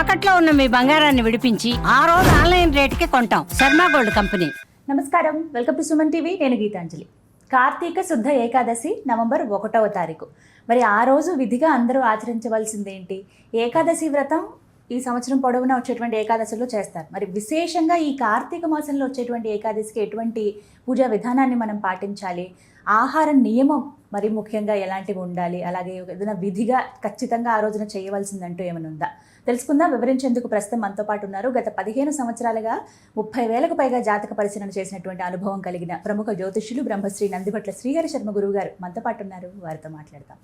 తాకట్లో ఉన్న మీ బంగారాన్ని విడిపించి ఆ రోజు ఆన్లైన్ రేటుకి కొంటాం. Sharma gold company. నమస్కారం. Welcome to Suman TV. నేను గీతాంజలి. కార్తీక శుద్ధ ఏకాదశి నవంబర్ ఒకటవ తారీఖు. మరి ఆ రోజు విధిగా అందరూ ఆచరించవలసిందేంటి? ఏకాదశి వ్రతం ఈ సంవత్సరం పొడవునా వచ్చేటువంటి ఏకాదశిలో చేస్తారు. మరి విశేషంగా ఈ కార్తీక మాసంలో వచ్చేటువంటి ఏకాదశికి ఎటువంటి పూజా విధానాన్ని మనం పాటించాలి? ఆహార నియమం మరి ముఖ్యంగా ఎలాంటివి ఉండాలి? అలాగే ఏదైనా విధిగా ఖచ్చితంగా ఆ రోజున చేయవలసిందంటూ ఏమైనా ఉందా? తెలుసుకుందాం. వివరించేందుకు ప్రస్తుతం మనతో పాటు ఉన్నారు. గత పదిహేను సంవత్సరాలుగా ముప్పై వేలకు పైగా జాతక పరిశీలన చేసినటువంటి అనుభవం కలిగిన ప్రముఖ జ్యోతిష్యులు బ్రహ్మశ్రీ నందిభట్ల శ్రీహరి శర్మ గురువు గారు మనతో పాటు ఉన్నారు. వారితో మాట్లాడతాం.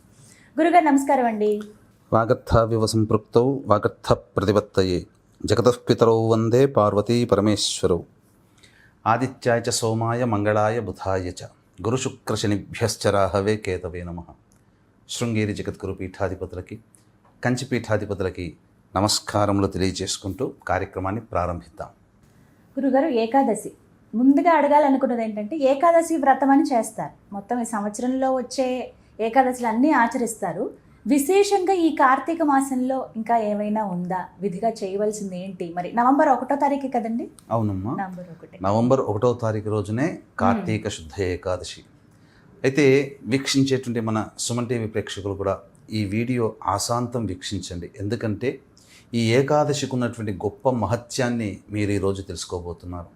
గురుగారు నమస్కారం అండి. వాగర్థావివ సంపృక్తౌ వాగర్థ ప్రతిపత్తయే జగతఃపితరౌ వందే పార్వతీ పరమేశ్వరౌ. ఆదిత్యాయ చ సోమాయ మంగళాయ బుధాయ చ. గురుశుక్రశనిభ్యశ్చరాహవే కేతవే నమ. శృంగేరి జగద్గురు పీఠాధిపతులకి కంచి పీఠాధిపతులకి నమస్కారములు తెలియజేసుకుంటూ కార్యక్రమాన్ని ప్రారంభిద్దాం. గురుగారు ఏకాదశి. ముందుగా అడగాలనుకున్నది ఏంటంటే ఏకాదశి వ్రతం అని చేస్తారు. మొత్తం ఈ సంవత్సరంలో వచ్చే ఏకాదశులు అన్నీ ఆచరిస్తారు. విశేషంగా ఈ కార్తీక మాసంలో ఇంకా ఏమైనా ఉందా? విధిగా చేయవలసింది ఏంటి? మరి నవంబర్ ఒకటో తారీఖు కదండి? అవునమ్మా. నవంబర్ ఒకటి. నవంబర్ ఒకటో తారీఖు రోజునే కార్తీక శుద్ధ ఏకాదశి. అయితే వీక్షించేటువంటి మన సుమన్ టీవీ ప్రేక్షకులు కూడా ఈ వీడియో ఆశాంతం వీక్షించండి. ఎందుకంటే ఈ ఏకాదశికి ఉన్నటువంటి గొప్ప మహత్యాన్ని మీరు ఈరోజు తెలుసుకోబోతున్నారు.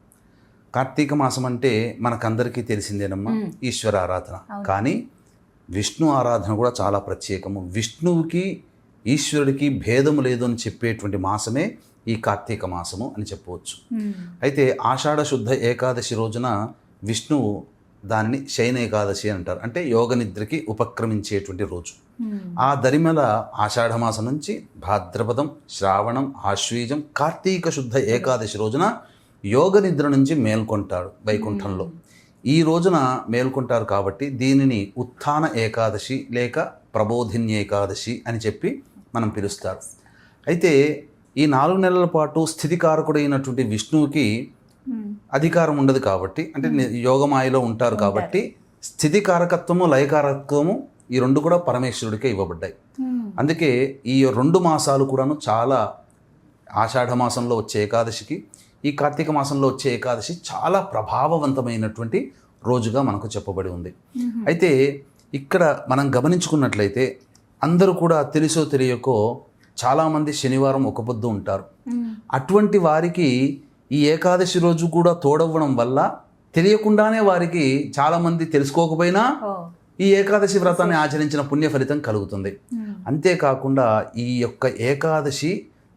కార్తీక మాసం అంటే మనకందరికీ తెలిసిందేనమ్మా. ఈశ్వర ఆరాధన. కానీ విష్ణు ఆరాధన కూడా చాలా ప్రత్యేకము. విష్ణువుకి ఈశ్వరుడికి భేదము లేదు అని చెప్పేటువంటి మాసమే ఈ కార్తీక మాసము అని చెప్పవచ్చు. మ్మ్. అయితే ఆషాఢ శుద్ధ ఏకాదశి రోజున విష్ణువు దాన్ని శయన ఏకాదశి అని అంటారు. అంటే యోగ నిద్రకి ఉపక్రమించేటువంటి రోజు. మ్మ్. ఆ దరిమల ఆషాఢ మాసం నుంచి భాద్రపదం శ్రావణం ఆశ్వీజం కార్తీక శుద్ధ ఏకాదశి రోజున యోగ నిద్ర నుంచి మేల్కొంటాడు వైకుంఠంలో. ఈ రోజున మేల్కొంటారు కాబట్టి దీనిని ఉత్థాన ఏకాదశి లేక ప్రబోధిన్య ఏకాదశి అని చెప్పి మనం పిలుస్తారు అయితే ఈ నాలుగు నెలల పాటు స్థితికారకుడైనటువంటి విష్ణువుకి మ్మ్. అధికారం ఉండదు కాబట్టి అంటే ని- యోగమాయలో ఉంటారు కాబట్టి స్థితికారకత్వము లయకారకత్వము ఈ రెండు కూడా పరమేశ్వరుడికే ఇవ్వబడ్డాయి మ్మ్. అందుకే ఈ రెండు మాసాలు కూడాను చాలా ఆషాఢ మాసంలో వచ్చే ఏకాదశికి ఈ కార్తీక మాసంలో వచ్చే ఏకాదశి చాలా ప్రభావవంతమైనటువంటి రోజుగా మనకు చెప్పబడి ఉంది. అయితే ఇక్కడ మనం గమనించుకున్నట్లయితే అందరూ కూడా తెలుసో తెలియకో చాలామంది శనివారం ఒక పొద్దు ఉంటారు. అటువంటి వారికి ఈ ఏకాదశి రోజు కూడా తోడవ్వడం వల్ల తెలియకుండానే వారికి చాలామంది తెలుసుకోకపోయినా ఈ ఏకాదశి వ్రతాన్ని ఆచరించిన పుణ్య ఫలితం కలుగుతుంది. అంతేకాకుండా ఈ యొక్క ఏకాదశి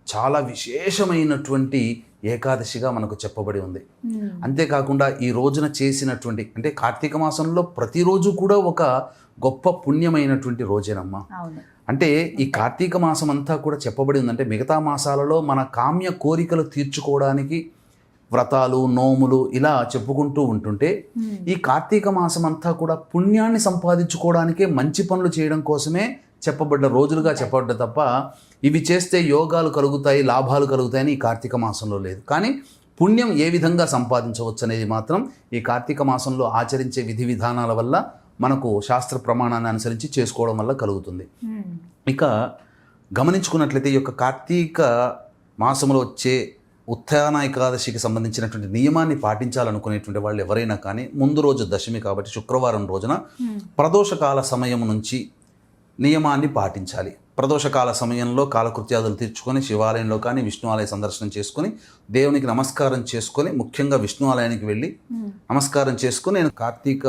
చాలా విశేషమైనటువంటి ఏకాదశిగా మనకు చెప్పబడి ఉంది మ్మ్. అంతేకాకుండా ఈ రోజున చేసినటువంటి అంటే కార్తీక మాసంలో ప్రతిరోజు కూడా ఒక గొప్ప పుణ్యమైనటువంటి రోజేనమ్మా అంటే ఈ కార్తీక మాసం అంతా కూడా చెప్పబడి ఉందంటే మిగతా మాసాలలో మన కామ్య కోరికలు తీర్చుకోవడానికి వ్రతాలు నోములు ఇలా చెప్పుకుంటూ ఉంటుంటే మ్మ్. ఈ కార్తీక మాసం అంతా కూడా పుణ్యాన్ని సంపాదించుకోవడానికే మంచి పనులు చేయడం కోసమే చెప్పబడ్డ రోజులుగా చెప్పబడ్డ తప్ప ఇవి చేస్తే యోగాలు కలుగుతాయి లాభాలు కలుగుతాయని ఈ కార్తీక మాసంలో లేదు కానీ పుణ్యం ఏ విధంగా సంపాదించవచ్చు అనేది మాత్రం ఈ కార్తీక మాసంలో ఆచరించే విధి విధానాల వల్ల మనకు శాస్త్ర ప్రమాణాన్ని అనుసరించి చేసుకోవడం వల్ల కలుగుతుంది మ్మ్. ఇక గమనించుకున్నట్లయితే ఈ యొక్క కార్తీక మాసంలో వచ్చే ఉత్థాన ఏకాదశికి సంబంధించినటువంటి నియమాన్ని పాటించాలనుకునేటువంటి వాళ్ళు ఎవరైనా కానీ ముందు రోజు దశమి కాబట్టి శుక్రవారం రోజున మ్మ్. ప్రదోషకాల సమయం నుంచి నియమాన్ని పాటించాలి ప్రదోషకాల సమయంలో కాలకృత్యాదులు తీర్చుకొని శివాలయంలో కానీ విష్ణు ఆలయ సందర్శనం చేసుకొని దేవునికి నమస్కారం చేసుకొని ముఖ్యంగా విష్ణు ఆలయానికి వెళ్ళి. నమస్కారం చేసుకుని నేను కార్తీక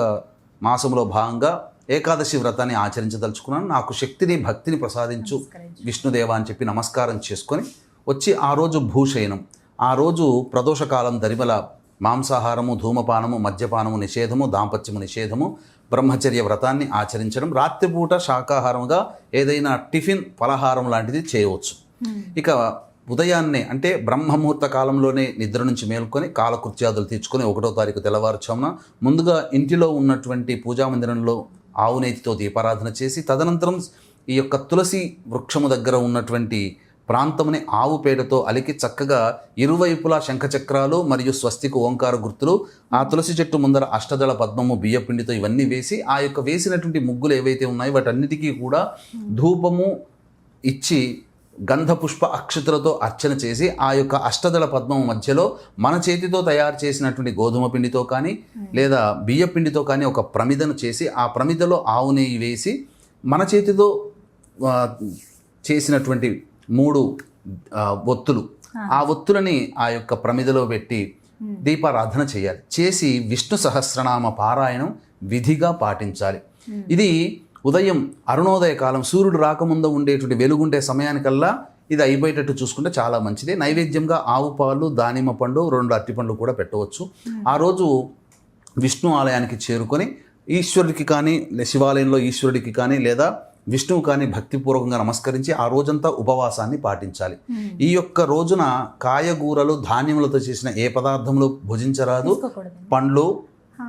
మాసంలో భాగంగా ఏకాదశి వ్రతాన్ని ఆచరించదలుచుకున్నాను నాకు శక్తిని భక్తిని ప్రసాదించు. విష్ణుదేవ అని చెప్పి నమస్కారం చేసుకొని వచ్చి ఆ రోజు భూషయనం ఆ రోజు ప్రదోషకాలం దరిమల మాంసాహారము ధూమపానము మద్యపానము నిషేధము దాంపత్యము నిషేధము బ్రహ్మచర్య వ్రతాన్ని ఆచరించడం రాత్రిపూట శాకాహారంగా ఏదైనా టిఫిన్ ఫలహారం లాంటిది చేయవచ్చు. ఇక ఉదయాన్నే అంటే బ్రహ్మముహూర్త కాలంలోనే నిద్ర నుంచి మేల్కొని కాలకృత్యాదులు తీర్చుకొని ఒకటో తారీఖు తెల్లవారుచామున ముందుగా ఇంటిలో ఉన్నటువంటి పూజా మందిరంలో ఆవునేతితో దీపారాధన చేసి తదనంతరం ఈ యొక్క తులసి వృక్షము దగ్గర ఉన్నటువంటి ప్రాంతముని ఆవు పేడతో అలికి చక్కగా ఇరువైపులా శంఖచక్రాలు మరియు స్వస్తికు ఓంకార గుర్తులు ఆ తులసి చెట్టు ముందర అష్టదళ పద్మము బియ్యపిండితో ఇవన్నీ వేసి ఆ యొక్క వేసినటువంటి ముగ్గులు ఏవైతే ఉన్నాయో వాటన్నిటికీ కూడా ధూపము ఇచ్చి గంధపుష్ప అక్షతలతో అర్చన చేసి ఆ యొక్క అష్టదళ పద్మం మధ్యలో మన చేతితో తయారు చేసినటువంటి గోధుమ పిండితో కానీ లేదా బియ్య పిండితో కానీ ఒక ప్రమిదను చేసి ఆ ప్రమిదలో ఆవు నెయ్యి వేసి మన చేతితో చేసినటువంటి మూడు ఒత్తులు. ఆ. ఒత్తులని ఆ యొక్క ప్రమిదలో పెట్టి దీపారాధన చేయాలి. చేసి విష్ణు సహస్రనామ పారాయణం విధిగా పాటించాలి. ఇది ఉదయం అరుణోదయ కాలం సూర్యుడు రాకముందు ఉండేటువంటి వెలుగుండే సమయానికల్లా ఇది అయిపోయేటట్టు చూసుకుంటే చాలా మంచిది. నైవేద్యంగా ఆవు పాలు దానిమ్మ పండు రెండు అరటిపండ్లు కూడా పెట్టవచ్చు. ఆ రోజు విష్ణు ఆలయానికి చేరుకొని ఈశ్వరుడికి కానీ శివాలయంలో ఈశ్వరుడికి కానీ లేదా విష్ణువు కానీ భక్తిపూర్వకంగా నమస్కరించి ఆ రోజంతా ఉపవాసాన్ని పాటించాలి. ఈ యొక్క రోజున కాయగూరలు ధాన్యములతో చేసిన ఏ పదార్థములు భుజించరాదు? పండ్లు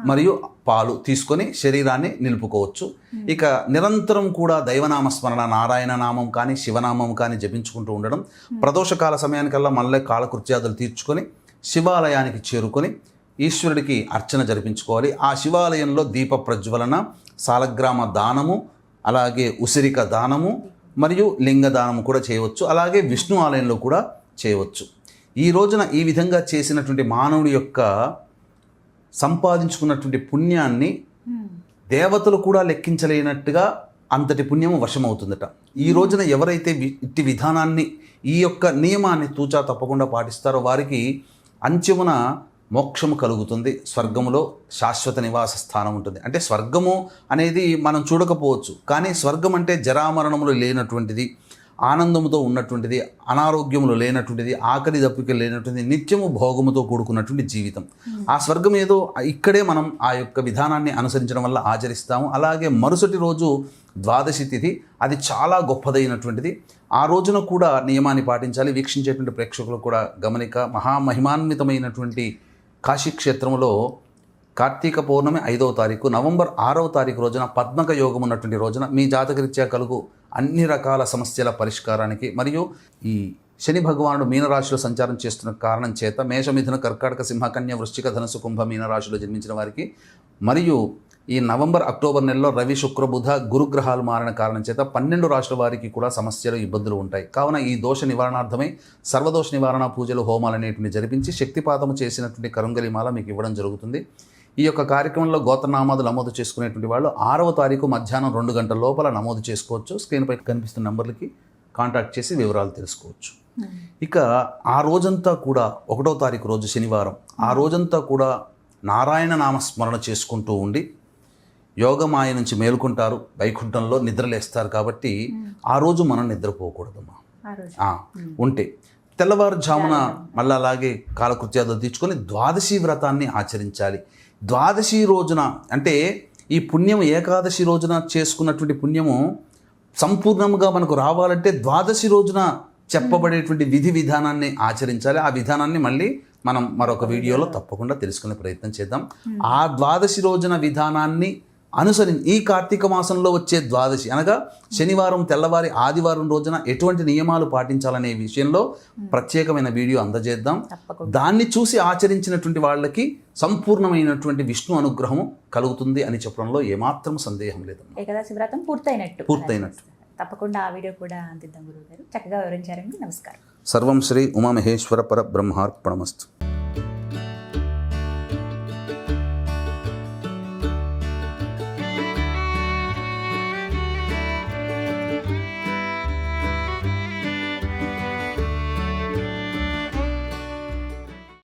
మరియు పాలు తీసుకొని శరీరాన్ని నిలుపుకోవచ్చు. ఇక నిరంతరం కూడా దైవనామ స్మరణ నారాయణ నామం కానీ శివనామం కానీ జపించుకుంటూ ఉండడం ప్రదోషకాల సమయానికల్లా మళ్ళీ కాలకృత్యాదులు తీర్చుకొని శివాలయానికి చేరుకొని ఈశ్వరుడికి అర్చన జరిపించుకోవాలి. ఆ శివాలయంలో దీప ప్రజ్వలన సాలగ్రామ దానము అలాగే ఉసిరిక దానము మరియు లింగ దానము కూడా చేయవచ్చు. అలాగే విష్ణు ఆలయంలో కూడా చేయవచ్చు. ఈ రోజున ఈ విధంగా చేసినటువంటి మానవుడి యొక్క సంపాదించుకున్నటువంటి పుణ్యాన్ని దేవతలు కూడా లెక్కించలేనట్టుగా అంతటి పుణ్యము వశమవుతుందట. ఈ రోజున ఎవరైతే ఇట్టి విధానాన్ని ఈ యొక్క నియమాన్ని తూచా తప్పకుండా పాటిస్తారో వారికి అంచమున మోక్షము కలుగుతుంది. స్వర్గములో శాశ్వత నివాస స్థానం ఉంటుంది. అంటే స్వర్గము అనేది మనం చూడకపోవచ్చు. కానీ స్వర్గం అంటే జరామరణములు లేనటువంటిది ఆనందముతో ఉన్నటువంటిది అనారోగ్యములు లేనటువంటిది ఆకలి దప్పిక లేనటువంటిది నిత్యము భోగముతో కూడుకున్నటువంటి జీవితం. ఆ స్వర్గం ఏదో ఇక్కడే మనం ఆ యొక్క విధానాన్ని అనుసరించడం వల్ల ఆచరిస్తాము. అలాగే మరుసటి రోజు ద్వాదశి తిథి అది చాలా గొప్పదైనటువంటిది. ఆ రోజున కూడా నియమాన్ని పాటించాలి. వీక్షించేటువంటి ప్రేక్షకులు కూడా గమనిక మహామహిమాన్వితమైనటువంటి కాశీ క్షేత్రంలో కార్తీక పౌర్ణమి ఐదవ తారీఖు నవంబర్ ఆరవ తారీఖు రోజున పద్మక యోగం ఉన్నటువంటి రోజున మీ జాతకరీత్యా కలుగు అన్ని రకాల సమస్యల పరిష్కారానికి మరియు ఈ శని భగవానుడు మీనరాశిలో సంచారం చేస్తున్న కారణం చేత మేషమిథున కర్కాటక సింహకన్య వృశ్చిక ధనుసు కుంభ మీనరాశిలో జన్మించిన వారికి మరియు ఈ నవంబర్ అక్టోబర్ నెలలో రవి శుక్ర బుధ గురుగ్రహాలు మారిన కారణం చేత పన్నెండు రాష్ట్రాల వారికి కూడా సమస్యలు ఇబ్బందులు ఉంటాయి. కావున ఈ దోష నివారణార్థమై సర్వదోష నివారణ పూజలు హోమాలు అనేటివి జరిపించి శక్తిపాతము చేసినటువంటి కరుంగలిమాల మీకు ఇవ్వడం జరుగుతుంది. ఈ యొక్క కార్యక్రమంలో గోత్రనామాలు నమోదు చేసుకునేటువంటి వాళ్ళు ఆరవ తారీఖు మధ్యాహ్నం రెండు గంటల లోపల నమోదు చేసుకోవచ్చు. స్క్రీన్పై కనిపిస్తున్న నెంబర్లకి కాంటాక్ట్ చేసి వివరాలు తెలుసుకోవచ్చు. ఇక ఆ రోజంతా కూడా ఒకటో తారీఖు రోజు శనివారం. ఆ రోజంతా కూడా నారాయణ నామస్మరణ చేసుకుంటూ ఉండి యోగమాయ నుంచి మేలుకుంటారు వైకుంఠంలో నిద్రలేస్తారు కాబట్టి ఆ రోజు మనం నిద్రపోకూడదమ్మా. ఉంటే. తెల్లవారుజామున మళ్ళీ అలాగే కాలకృత్యాలు తీర్చుకొని ద్వాదశి వ్రతాన్ని ఆచరించాలి. ద్వాదశి రోజున అంటే ఈ పుణ్యం ఏకాదశి రోజున చేసుకున్నటువంటి పుణ్యము సంపూర్ణంగా మనకు రావాలంటే ద్వాదశి రోజున చెప్పబడేటువంటి విధి విధానాన్ని ఆచరించాలి. ఆ విధానాన్ని మళ్ళీ మనం మరొక వీడియోలో తప్పకుండా తెలుసుకునే ప్రయత్నం చేద్దాం. ఆ ద్వాదశి రోజున విధానాన్ని అనుసరి ఈ కార్తీక మాసంలో వచ్చే ద్వాదశి. అనగా శనివారం తెల్లవారి ఆదివారం రోజున ఎటువంటి నియమాలు పాటించాలనే విషయంలో ప్రత్యేకమైన వీడియో అందజేద్దాం. దాన్ని చూసి ఆచరించినటువంటి వాళ్ళకి సంపూర్ణమైనటువంటి విష్ణు అనుగ్రహం కలుగుతుంది అని చెప్పడంలో ఏమాత్రం సందేహం లేదు ఏకాదశి వ్రతం పూర్తయినట్టు. పూర్తయినట్టు. తప్పకుండా ఆ వీడియో కూడా అందిద్దాం గురువు గారు చక్కగా వివరించారండి. నమస్కారం. సర్వం శ్రీ ఉమామహేశ్వర పర బ్రహ్మార్పణమస్తు.